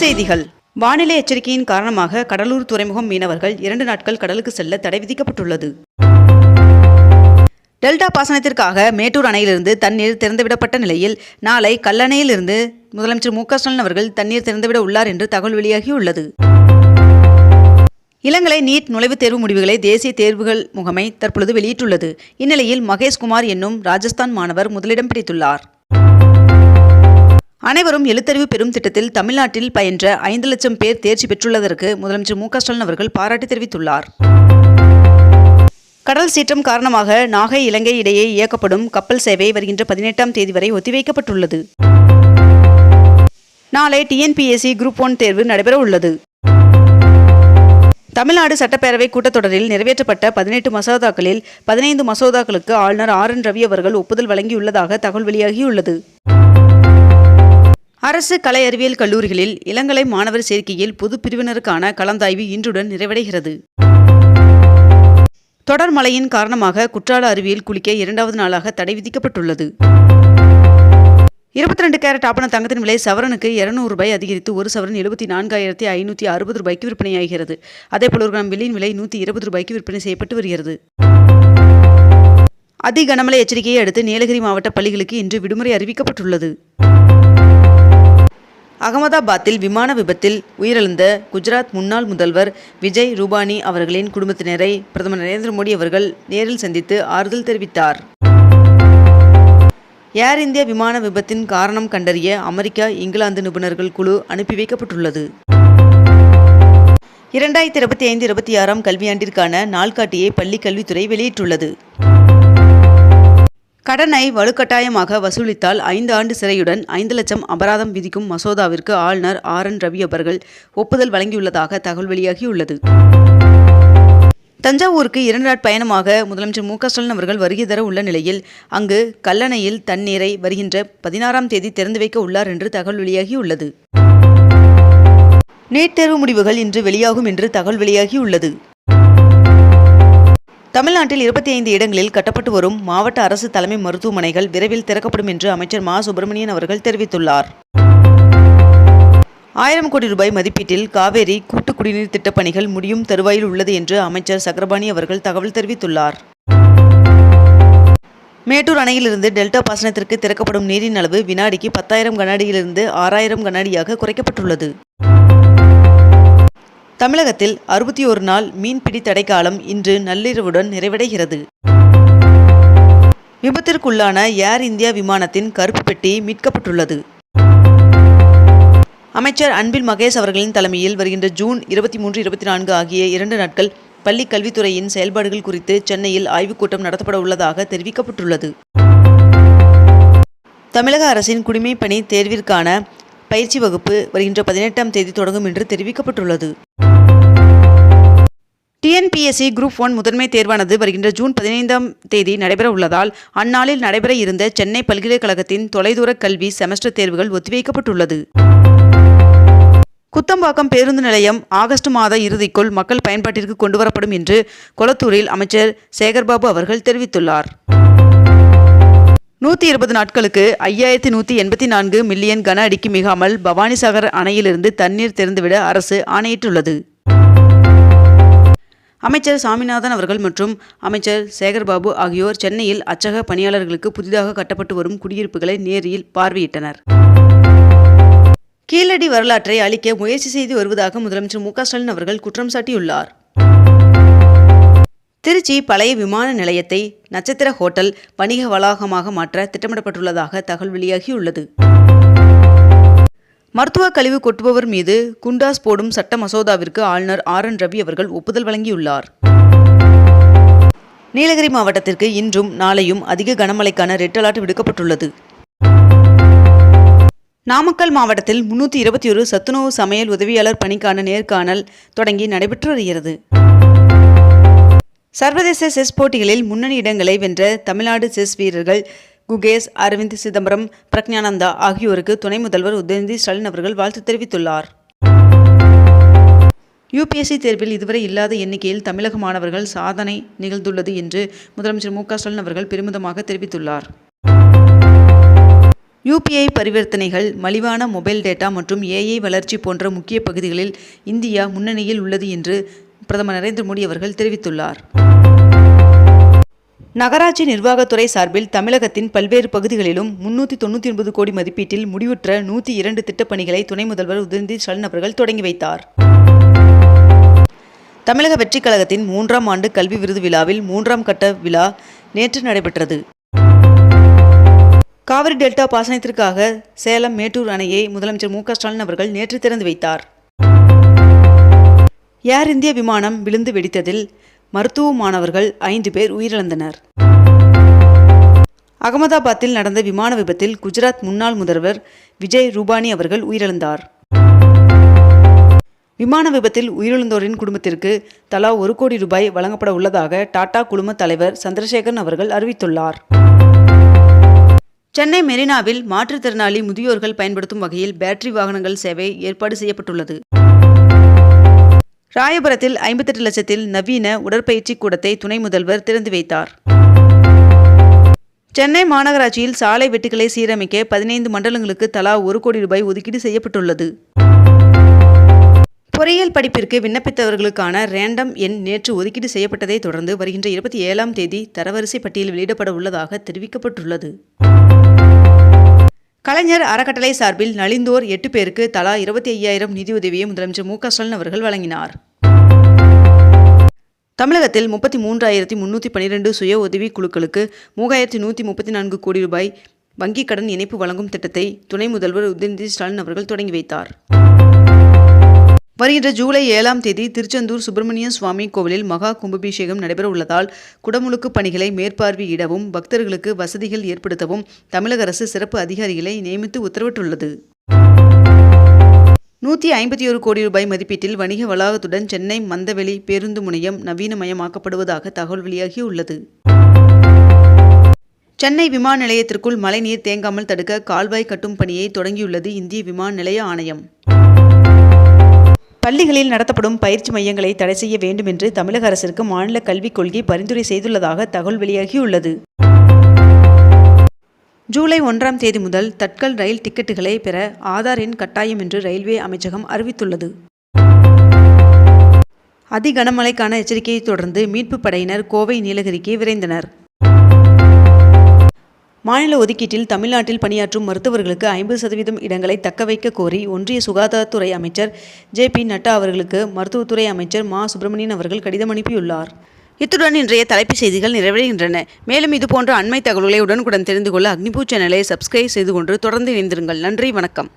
செய்திகள். வானிலை எச்சரிக்கையின் காரணமாக கடலூர் துறைமுகம் மீனவர்கள் இரண்டு நாட்கள் கடலுக்கு செல்ல தடை விதிக்கப்பட்டுள்ளது. டெல்டா பாசனத்திற்காக மேட்டூர் அணையிலிருந்து தண்ணீர் திறந்துவிடப்பட்ட நிலையில் நாளை கல்லணையிலிருந்து முதலமைச்சர் மு க ஸ்டாலின் அவர்கள் தண்ணீர் திறந்துவிட உள்ளார் என்று தகவல் வெளியாகியுள்ளது. இளங்கலை நீட் நுழைவுத் தேர்வு முடிவுகளை தேசிய தேர்வுகள் முகமை தற்பொழுது வெளியிட்டுள்ளது. இந்நிலையில் மகேஷ்குமார் என்னும் ராஜஸ்தான் மாணவர் முதலிடம் பிடித்துள்ளார். அனைவரும் எழுத்தறிவு பெறும் திட்டத்தில் தமிழ்நாட்டில் பயின்ற ஐந்து லட்சம் பேர் தேர்ச்சி பெற்றுள்ளதற்கு முதலமைச்சர் மு ஸ்டாலின் அவர்கள் பாராட்டு தெரிவித்துள்ளார். கடல் சீற்றம் காரணமாக நாகை இலங்கை இடையே இயக்கப்படும் கப்பல் சேவை வருகின்ற பதினெட்டாம் தேதி வரை ஒத்திவைக்கப்பட்டுள்ளது. நாளை டிஎன்பிஎஸ்சி குரூப் ஒன் தேர்வு நடைபெற உள்ளது தமிழ்நாடு சட்டப்பேரவை கூட்டத்தொடரில் நிறைவேற்றப்பட்ட பதினெட்டு மசோதாக்களில் பதினைந்து மசோதாக்களுக்கு ஆளுநர் ஆர் என் ரவி அவர்கள் ஒப்புதல் வழங்கியுள்ளதாக தகவல் வெளியாகியுள்ளது. அரசு கலை அறிவியல் கல்லூரிகளில் இளங்கலை மாணவர் சேர்க்கையில் பொது பிரிவினருக்கான கலந்தாய்வு இன்றுடன் நிறைவடைகிறது. தொடர் மழையின் காரணமாக குற்றால அருவியில் குளிக்க இரண்டாவது நாளாக தடை விதிக்கப்பட்டுள்ளது. இருபத்தி ரெண்டு கேரட் ஆப்பன தங்கத்தின் விலை சவரனுக்கு இருநூறு ரூபாய் அதிகரித்து ஒரு சவரன் எழுபத்தி நான்காயிரத்தி ஐநூற்றி அறுபது ரூபாய்க்கு விற்பனையாகிறது. அதேபோல் ஒரு கிராம் வெள்ளியின் விலை நூற்றி இருபது ரூபாய்க்கு விற்பனை செய்யப்பட்டு வருகிறது. அதி கனமழை எச்சரிக்கையை அடுத்து நீலகிரி மாவட்ட பள்ளிகளுக்கு இன்று விடுமுறை அறிவிக்கப்பட்டுள்ளது. அகமதாபாத்தில் விமான விபத்தில் உயிரிழந்த குஜராத் முன்னாள் முதல்வர் விஜய் ரூபானி அவர்களின் குடும்பத்தினரை பிரதமர் நரேந்திர மோடி அவர்கள் நேரில் சந்தித்து ஆறுதல் தெரிவித்தார். ஏர் இந்தியா விமான விபத்தின் காரணம் கண்டறிய அமெரிக்கா இங்கிலாந்து நிபுணர்கள் குழு அனுப்பி வைக்கப்பட்டுள்ளது. இரண்டாயிரத்தி இருபத்தி ஐந்து இருபத்தி ஆறாம் கல்வியாண்டிற்கான நாள்காட்டியை பள்ளி கல்வித்துறை வெளியிட்டுள்ளது. கடனை வலுக்கட்டாயமாக வசூலித்தால் ஐந்து ஆண்டு சிறையுடன் ஐந்து லட்சம் அபராதம் விதிக்கும் மசோதாவிற்கு ஆளுநர் ஆர் என் ரவி அவர்கள் ஒப்புதல் வழங்கியுள்ளதாக தகவல் வெளியாகியுள்ளது. தஞ்சாவூருக்கு இரண்டு நாட் பயணமாக முதலமைச்சர் மு க ஸ்டாலின் அவர்கள் வருகை தர உள்ள நிலையில் அங்கு கல்லணையில் தண்ணீரை வருகின்ற பதினாறாம் தேதி திறந்து வைக்க உள்ளார் என்று தகவல் வெளியாகியுள்ளது. நீட் தேர்வு முடிவுகள் இன்று வெளியாகும் என்று தகவல் வெளியாகியுள்ளது. தமிழ்நாட்டில் இருபத்தி ஐந்து இடங்களில் கட்டப்பட்டு வரும் மாவட்ட அரசு தலைமை மருத்துவமனைகள் விரைவில் திறக்கப்படும் என்று அமைச்சர் மா. சுப்பிரமணியன் அவர்கள் தெரிவித்துள்ளார். ஆயிரம் கோடி ரூபாய் மதிப்பீட்டில் காவேரி கூட்டு குடிநீர் திட்டப் பணிகள் முடியும் தருவாயில் உள்ளது என்று அமைச்சர் சக்கரபாணி அவர்கள் தகவல் தெரிவித்துள்ளார். மேட்டூர் அணையிலிருந்து டெல்டா பாசனத்திற்கு திறக்கப்படும் நீரின் அளவு வினாடிக்கு பத்தாயிரம் கனஅடியிலிருந்து ஆறாயிரம் கனஅடியாக குறைக்கப்பட்டுள்ளது. தமிழகத்தில் அறுபத்தி ஒரு நாள் மீன்பிடி தடைக்காலம் இன்று நள்ளிரவுடன் நிறைவடைகிறது. விபத்திற்குள்ளான ஏர் இந்தியா விமானத்தின் கருப்பு பெட்டி மீட்கப்பட்டுள்ளது. அமைச்சர் அன்பில் மகேஷ் அவர்களின் தலைமையில் வருகின்ற ஜூன் இருபத்தி மூன்று இருபத்தி நான்கு ஆகிய இரண்டு நாட்கள் பள்ளி கல்வித்துறையின் செயல்பாடுகள் குறித்து சென்னையில் ஆய்வுக் கூட்டம் நடத்தப்பட உள்ளதாக தெரிவிக்கப்பட்டுள்ளது. தமிழக அரசின் குடிமைப்பணி தேர்விற்கான பயிற்சி வகுப்பு வருகின்ற பதினெட்டாம் தேதி தொடங்கும் என்று தெரிவிக்கப்பட்டுள்ளது. டிஎன்பிஎஸ்சி குரூப் ஒன் முதன்மை தேர்வானது வருகின்ற ஜூன் பதினைந்தாம் தேதி நடைபெற உள்ளதால் அந்நாளில் நடைபெற இருந்த சென்னை பல்கலைக்கழகத்தின் தொலைதூர கல்வி செமஸ்டர் தேர்வுகள் ஒத்திவைக்கப்பட்டுள்ளது. குத்தம்பாக்கம் பேருந்து நிலையம் ஆகஸ்ட் மாத இறுதிக்குள் மக்கள் பயன்பாட்டிற்கு கொண்டுவரப்படும் என்று கொளத்தூரில் அமைச்சர் சேகர்பாபு அவர்கள் தெரிவித்துள்ளார். நூற்றி இருபது நாட்களுக்கு ஐயாயிரத்தி நூற்றி எண்பத்தி நான்கு மில்லியன் கன அடிக்கு மிகாமல் பவானிசாகர் அணையிலிருந்து தண்ணீர் திறந்துவிட அரசு ஆணையிட்டுள்ளது. அமைச்சர் சாமிநாதன் அவர்கள் மற்றும் அமைச்சர் சேகர்பாபு ஆகியோர் சென்னையில் அச்சக பணியாளர்களுக்கு புதிதாக கட்டப்பட்டு வரும் குடியிருப்புகளை நேரில் பார்வையிட்டனர். கீழடி வரலாற்றை அழிக்க முயற்சி செய்து வருவதாக முதலமைச்சர் மு க ஸ்டாலின் அவர்கள் குற்றம் சாட்டியுள்ளார். திருச்சி பழைய விமான நிலையத்தை நட்சத்திர ஹோட்டல் வணிக வளாகமாக மாற்ற திட்டமிடப்பட்டுள்ளதாக தகவல் வெளியாகியுள்ளது. மருத்துவ கழிவு கொட்டுபவர் மீது குண்டாஸ் போடும் சட்ட மசோதாவிற்கு ஆளுநர் ஆர் என் ரவி அவர்கள் ஒப்புதல் வழங்கியுள்ளார். நீலகிரி மாவட்டத்திற்கு இன்றும் நாளையும் அதிக கனமழைக்கான ரெட் அலர்ட் விடுக்கப்பட்டுள்ளது. நாமக்கல் மாவட்டத்தில் முன்னூற்றி இருபத்தி ஒரு சத்துணவு சமையல் உதவியாளர் பணிக்கான நேர்காணல் தொடங்கி நடைபெற்று வருகிறது. சர்வதேச செஸ் போட்டிகளில் முன்னணி இடங்களை வென்ற தமிழ்நாடு செஸ் வீரர்கள் குகேஷ் அரவிந்த் சிதம்பரம் பிரக்ஞானந்தா ஆகியோருக்கு துணை முதல்வர் உதயநிதி ஸ்டாலின் அவர்கள் வாழ்த்து தெரிவித்துள்ளார். யுபிஎஸ்சி தேர்வில் இதுவரை இல்லாத எண்ணிக்கையில் தமிழக மாணவர்கள் சாதனை நிகழ்ந்துள்ளது என்று முதலமைச்சர் மு ஸ்டாலின் அவர்கள் பெருமிதமாக தெரிவித்துள்ளார். யூபிஐ பரிவர்த்தனைகள் மலிவான மொபைல் டேட்டா மற்றும் ஏஐ வளர்ச்சி போன்ற முக்கிய பகுதிகளில் இந்தியா முன்னணியில் உள்ளது என்று பிரதமர் நரேந்திர மோடி அவர்கள் தெரிவித்துள்ளார். நகராட்சி நிர்வாகத்துறை சார்பில் தமிழகத்தின் பல்வேறு பகுதிகளிலும் முன்னூற்றி தொண்ணூற்றி ஒன்பது கோடி மதிப்பீட்டில் முடிவுற்ற நூற்றி இரண்டு திட்டப்பணிகளை துணை முதல்வர் உதிர்ந்தி ஸ்டாலின் அவர்கள் தொடங்கி வைத்தார். தமிழக வெற்றிக் கழகத்தின் மூன்றாம் ஆண்டு கல்வி விருது விழாவில் மூன்றாம் கட்ட விழா நேற்று நடைபெற்றது. காவிரி டெல்டா பாசனத்திற்காக சேலம் மேட்டூர் அணையை முதலமைச்சர் மு க ஸ்டாலின் அவர்கள் நேற்று திறந்து வைத்தார். ஏர் இந்திய விமானம் விழுந்து வெடித்ததில் மருத்துவ மாணவர்கள் ஐந்து பேர் உயிரிழந்தனர். அகமதாபாத்தில் நடந்த விமான விபத்தில் குஜராத் முன்னாள் முதல்வர் விஜய் ரூபானி அவர்கள் உயிரிழந்தார். விமான விபத்தில் உயிரிழந்தோரின் குடும்பத்திற்கு தலா ஒரு கோடி ரூபாய் வழங்கப்பட உள்ளதாக டாடா குழும தலைவர் சந்திரசேகரன் அவர்கள் அறிவித்துள்ளார். சென்னை மெரினாவில் மாற்றுத்திறனாளி முதியோர்கள் பயன்படுத்தும் வகையில் பேட்டரி வாகனங்கள் சேவை ஏற்பாடு செய்யப்பட்டுள்ளது. ராயபுரத்தில் ஐம்பத்தெட்டு லட்சத்தில் நவீன உடற்பயிற்சி கூடத்தை துணை முதல்வர் திறந்து வைத்தார். சென்னை மாநகராட்சியில் சாலை வெட்டுக்களை சீரமைக்க பதினைந்து மண்டலங்களுக்கு தலா ஒரு கோடி ரூபாய் ஒதுக்கீடு செய்யப்பட்டுள்ளது. பொறியியல் படிப்பிற்கு விண்ணப்பித்தவர்களுக்கான ரேண்டம் எண் நேற்று ஒதுக்கீடு செய்யப்பட்டதை தொடர்ந்து வருகின்ற இருபத்தி ஏழாம் தேதி தரவரிசை பட்டியல் வெளியிடப்பட உள்ளதாக தெரிவிக்கப்பட்டுள்ளது. கலைஞர் அறக்கட்டளை சார்பில் நலிந்தோர் எட்டு பேருக்கு தலா இருபத்தி ஐயாயிரம் நிதியுதவியை முதலமைச்சர் மு க ஸ்டாலின் அவர்கள் வழங்கினார். தமிழகத்தில் முப்பத்தி மூன்றாயிரத்தி முன்னூற்றி பன்னிரெண்டு சுய உதவி குழுக்களுக்கு மூவாயிரத்தி நூற்றி முப்பத்தி நான்கு கோடி ரூபாய் வங்கிக் கடன் இணைப்பு வழங்கும் திட்டத்தை துணை முதல்வர் உதயநிதி ஸ்டாலின் அவர்கள் தொடங்கி வைத்தார். வருகின்ற ஜூலை ஏழாம் தேதி திருச்செந்தூர் சுப்பிரமணிய சுவாமி கோவிலில் மகா கும்பாபிஷேகம் நடைபெற உள்ளதால் குடமுழுக்கு பணிகளை மேற்பார்வையிடவும் பக்தர்களுக்கு வசதிகள் ஏற்படுத்தவும் தமிழக அரசு சிறப்பு அதிகாரிகளை நியமித்து உத்தரவிட்டுள்ளது. நூற்றி ஐம்பத்தி ஒரு கோடி ரூபாய் மதிப்பீட்டில் வணிக வளாகத்துடன் சென்னை மந்தவெளி பேருந்து முனையம் நவீனமயமாக்கப்படுவதாக தகவல் வெளியாகியுள்ளது. சென்னை விமான நிலையத்திற்குள் மழைநீர் தேங்காமல் தடுக்க கால்வாய் கட்டும் பணியை தொடங்கியுள்ளது இந்திய விமான நிலைய ஆணையம். பள்ளிகளில் நடத்தப்படும் பயிற்சி மையங்களை தடை செய்ய வேண்டும் என்று தமிழக அரசிற்கு மாநில கல்விக் கொள்கை பரிந்துரை செய்துள்ளதாக தகவல் வெளியாகியுள்ளது. ஜூலை ஒன்றாம் தேதி முதல் தட்கல் ரயில் டிக்கெட்டுகளை பெற ஆதார் எண் கட்டாயம் என்று ரயில்வே அமைச்சகம் அறிவித்துள்ளது. அதி கனமழைக்கான எச்சரிக்கையை தொடர்ந்து மீட்புப் படையினர் கோவை நீலகிரிக்கு விரைந்தனர். மாநில ஒதுக்கீட்டில் தமிழ்நாட்டில் பணியாற்றும் மருத்துவர்களுக்கு ஐம்பது சதவீதம் இடங்களை தக்கவைக்க கோரி ஒன்றிய சுகாதாரத்துறை அமைச்சர் ஜே பி நட்டா அவர்களுக்கு மருத்துவத்துறை அமைச்சர் மா. சுப்பிரமணியன் அவர்கள் கடிதம் அனுப்பியுள்ளார். இத்துடன் இன்றைய தலைப்புச் செய்திகள் நிறைவடைகின்றன. மேலும் இதுபோன்ற அண்மை தகவல்களை உடனுக்குடன் தெரிந்து கொள்ள அக்னிபூ சேனலை சப்ஸ்கிரைப் செய்து கொண்டு தொடர்ந்து இணைந்திருங்கள். நன்றி வணக்கம்.